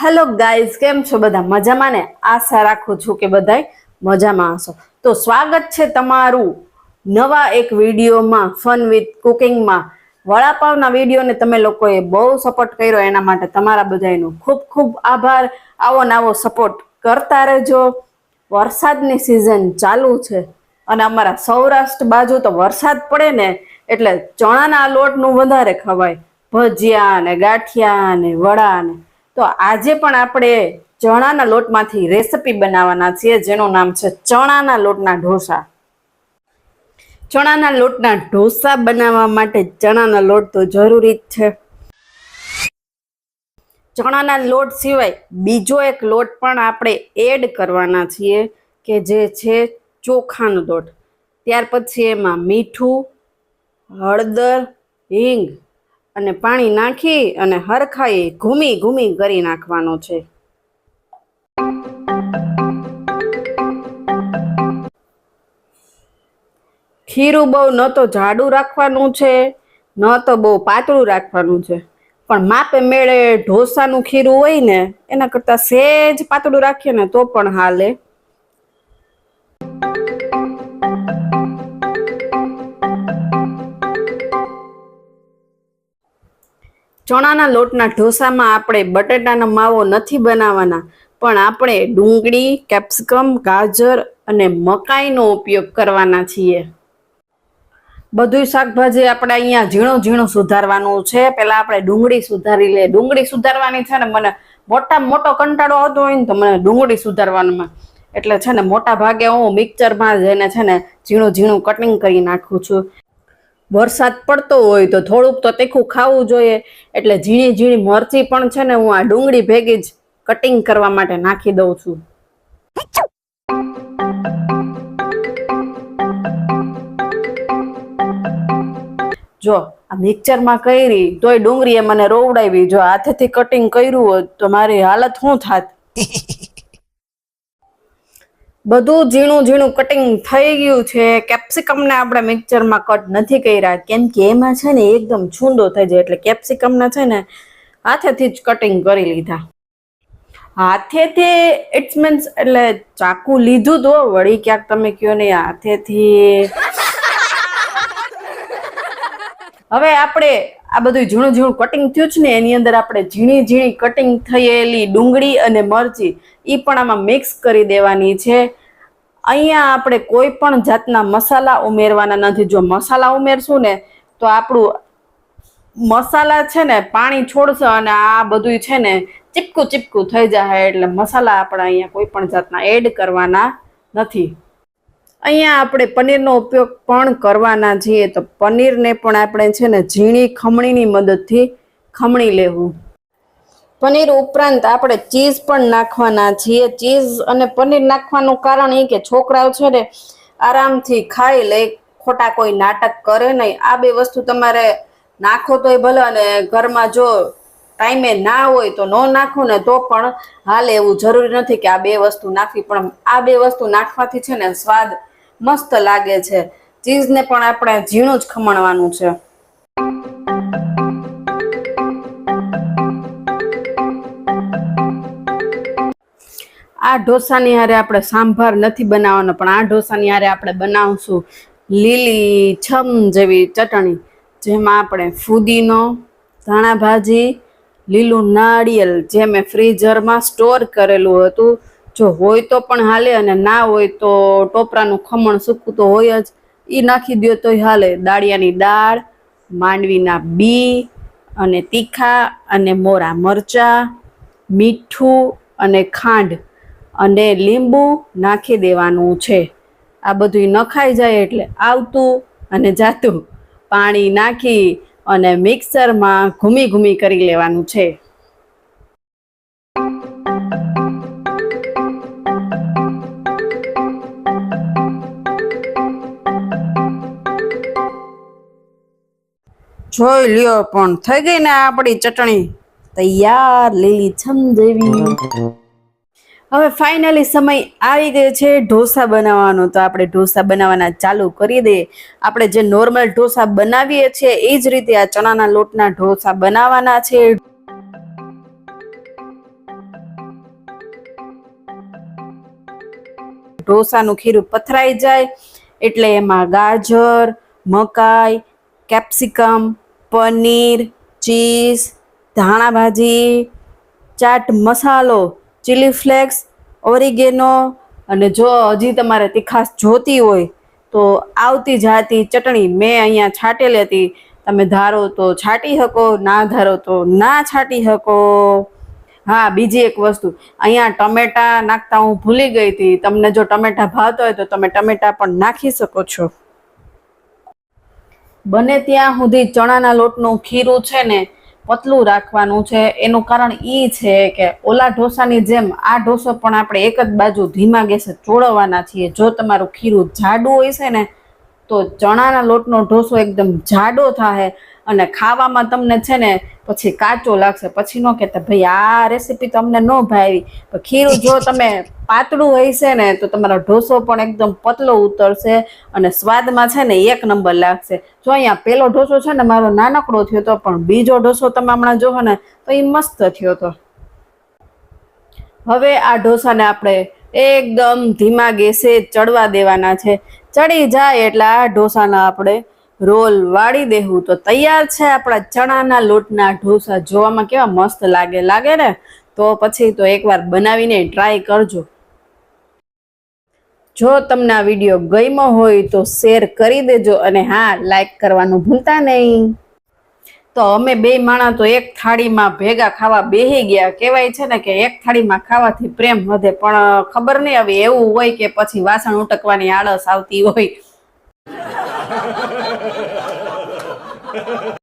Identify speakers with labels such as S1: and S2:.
S1: Hello guys, કેમ છો બધા? મજામાં ને? આશા રાખું છું કે બધાય મજામાં હશો. તો સ્વાગત છે તમારું નવા એક વિડીયોમાં, ફન વિથ કુકિંગમાં. વડાપાવના વિડીયોને તમે લોકોએ બહુ સપોર્ટ કર્યો એના માટે તમારા બધાનો ખૂબ ખૂબ આભાર. આવો ને આવો સપોર્ટ કરતા રહેજો. વરસાદની સિઝન ચાલુ છે અને અમારા સૌરાષ્ટ્ર બાજુ તો વરસાદ પડે ને એટલે ચણાના લોટનું વધારે ખવાય. ભજીયા ને ગાંઠિયા ને વડા ને તો આજે પણ આપણે ચણાના લોટમાંથી રેસીપી બનાવવાના છીએ, જેનું નામ છે ચણાના લોટના ઢોસા. ચણાના લોટના ઢોસા બનાવવા માટે ચણાના લોટ તો જરૂરી જ છે. ચણાના લોટ સિવાય બીજો એક લોટ પણ આપણે એડ કરવાના છીએ, કે જે છે ચોખાનો લોટ. ત્યાર પછી એમાં મીઠું, હળદર, હિંગ અને પાણી નાખી અને હરખાઈ ઘૂમી ઘૂમી કરી નાખવાનો છે. ખીરું બહુ ન તો જાડું રાખવાનું છે, ન તો બહુ પાતળું રાખવાનું છે. પણ માપે મેળે ઢોસાનું ખીરું હોય ને, એના કરતાં સેજ પાતળું રાખીએ ને તો પણ હાલે. ચણાના લોટના ઢોસામાં આપણે બટેટાનો માવો નથી બનાવવાના, પણ આપણે ડુંગળી, કેપ્સિકમ, ગાજર અને મકાઈનો ઉપયોગ કરવાના છીએ. બધું શાકભાજી આપણે અહીંયા ઝીણું ઝીણું સુધારવાનું છે. પહેલાં આપણે ડુંગળી સુધારી લે ડુંગળી સુધારવાની છે ને મને મોટા મોટો કંટાળો આવતો હોય ને તો મને ડુંગળી સુધારવામાં એટલે છે ને મોટા ભાગે હું મિક્સરમાં જઈને છે ને ઝીણું ઝીણું કટિંગ કરી નાખું છું. વરસાદ પડતો હોય તો થોડુંક તો તીખું ખાવું જોઈએ. એટલે ઝીણી ઝીણી મરચી પણ છે ને હું આ ડુંગળી ભેગી જ કટિંગ કરવા માટે નાખી દઉં છું. જો, આ મિક્સરમાં કરી, તોય ડુંગળીએ મને રોવડાવી. જો હાથેથી કટિંગ કર્યું હોત તો મારી હાલત શું થાત? બધું ઝીણું ઝીણું કટિંગ થઈ ગયું છે. કેપ્સિકમને આપણે મિક્સરમાં કટ નથી કર્યા. કેમ કે એમાં છે ને એકદમ છૂંદો થઈ જાય. એટલે કેપ્સિકમના છે ને હાથેથી જ કટિંગ કરી લીધા. હાથેથી ઇટ્સ મીન્સ એટલે ચાકુ લીધું તો વળી ક્યાંક તમે કયો નહીં હાથેથી. હવે આપણે આ બધું ઝીણું ઝીણું કટિંગ થયું છે ને, એની અંદર આપણે ઝીણી ઝીણી કટિંગ થયેલી ડુંગળી અને મરચી એ પણ આમાં મિક્સ કરી દેવાની છે. અહીંયા આપણે કોઈ પણ જાતના મસાલા ઉમેરવાના નથી. જો મસાલા ઉમેરશું ને, તો આપણું મસાલા છે ને, પાણી છોડશે અને આ બધું છે ને, ચીપકું ચીપકું થઈ જાય એટલે મસાલા આપણે અહીંયા કોઈ પણ જાતના એડ કરવાના નથી. અહીંયા આપણે પનીરનો ઉપયોગ પણ કરવાના છીએ. તો પનીરને પણ આપણે છે ને ઝીણી ખમણીની મદદથી ખમણી લેવું. પનીર ઉપરાંત આપણે ચીઝ પણ નાખવાના છીએ. ચીઝ અને પનીર નાખવાનું કારણ એ કે છોકરાઓ છે ને આરામથી ખાઈ લે, ખોટા કોઈ નાટક કરે નહીં. આ બે વસ્તુ તમારે નાખો તોય ભલે અને ઘરમાં જો ટાઈમે ના હોય તો ન નાખો ને તો પણ હાલ. એવું જરૂરી નથી કે આ બે વસ્તુ નાખવી. પણ આ બે વસ્તુ નાખવાથી છે ને સ્વાદ મસ્ત લાગે છે. ચીઝને પણ આપણે ઝીણું જ ખમણવાનું છે. આ ઢોસાની હારે આપણે સાંભાર નથી બનાવવાનો, પણ આ ઢોસાની હારે આપણે બનાવશું લીલી છમ જેવી ચટણી, જેમાં આપણે ફુદીનો, ધાણા ભાજી, લીલું નાળિયેર, જે મેં ફ્રીઝરમાં સ્ટોર કરેલું હતું. જો હોય તો પણ હાલે અને ના હોય તો ટોપરાનું ખમણ સૂકું તો હોય જ. એ નાખી દો તોય હાલે. દાળિયાની દાળ, માંડવીના બી અને તીખા અને મોરા મરચાં, મીઠું અને ખાંડ અને લીંબુ નાખી દેવાનું છે. આ બધું નખાઈ જાય એટલે આવતું અને જાતું. પાણી નાખી અને મિક્સરમાં ઘૂમી ઘૂમી કરી લેવાનું છે. જોઈ લ્યો, પણ થઈ ગઈ ને આપણી ચટણી. તૈયાર, લીલી છમ જેવી. હવે ફાઇનલી સમય આવી ગયો છે ઢોસા બનાવવાનો. તો આપણે ઢોસા બનાવવાના ચાલુ કરી દઈએ. આપણે જે નોર્મલ ઢોસા બનાવીએ છીએ, એ જ રીતે આ ચણાના લોટના ઢોસા બનાવવાના છે. ઢોસાનું ખીરું પથરાઈ જાય, એટલે એમાં ગાજર, મકાઈ કેપ્સિકમ પનીર, ચીઝ, ધાણા ભાજી, ચાટ મસાલો ચીલી ફ્લેક્સ ઓરિગેનો અને જો હજી તમારે તીખાશ જોતી હોય તો આવતી જાતી ચટણી મેં અહીંયા છાંટેલી હતી. તમે ધારો તો છાંટી શકો, ના ધારો તો ના છાંટી શકો. હા, બીજી એક વસ્તુ. અહીંયા ટમેટા નાખતા હું ભૂલી ગઈ હતી. તમને જો ટમેટા ભાવતા હોય તો તમે ટમેટા પણ નાખી શકો છો. બને ત્યાં સુધી ચણાના લોટનું ખીરું છે ને પતલું રાખવાનું છે. એનું કારણ એ છે કે ઓલા ઢોસાની જેમ આ ઢોસો પણ આપણે એક જ બાજુ ધીમા ગેસે ચોળવવાના છીએ. જો તમારું ખીરું જાડું હોય છે ને તો ચણાના લોટનો ઢોસો એકદમ જાડો થાય અને ખાવામાં તમને છે ને પછી કાચો લાગશે. પછી ન કહેતા, ભાઈ, આ રેસીપી તમને ન ભાવી. ખીરું જો તમે પાતળું હશે ને, તો તમારો ઢોસો પણ એકદમ પતલો ઉતરશે અને સ્વાદમાં છે ને એક નંબર લાગશે. જો અહીંયા પેલો ઢોસો છે ને મારો નાનકડો થયો તો, પણ બીજો ઢોસો તમે હમણાં જોવો ને, તો એ મસ્ત થયો તો. હવે આ ઢોસાને આપણે એકદમ ધીમા ગેસે ચડવા દેવાના છે. ચડી જાય એટલે આ ઢોસાના આપણે રોલ વાળી દેવું તો તૈયાર છે આપણા ચણાના લોટના ઢોસા. જોવામાં કેવા મસ્ત લાગે લાગે ને? તો પછી તો એકવાર બનાવીને ટ્રાય કરજો. જો તમને આ વીડિયો ગમ્યો હોય તો શેર કરી દેજો અને હા લાઈક કરવાનું ભૂલતા નહીં. તો અમે બે માણા તો એક થાળીમાં ભેગા ખાવા બેહી ગયા. કહેવાય છે ને કે એક થાળીમાં ખાવાથી પ્રેમ વધે, પણ ખબર નહીં હવે એવું હોય કે પછી વાસણ ઉટકવાની આળસ આવતી હોય.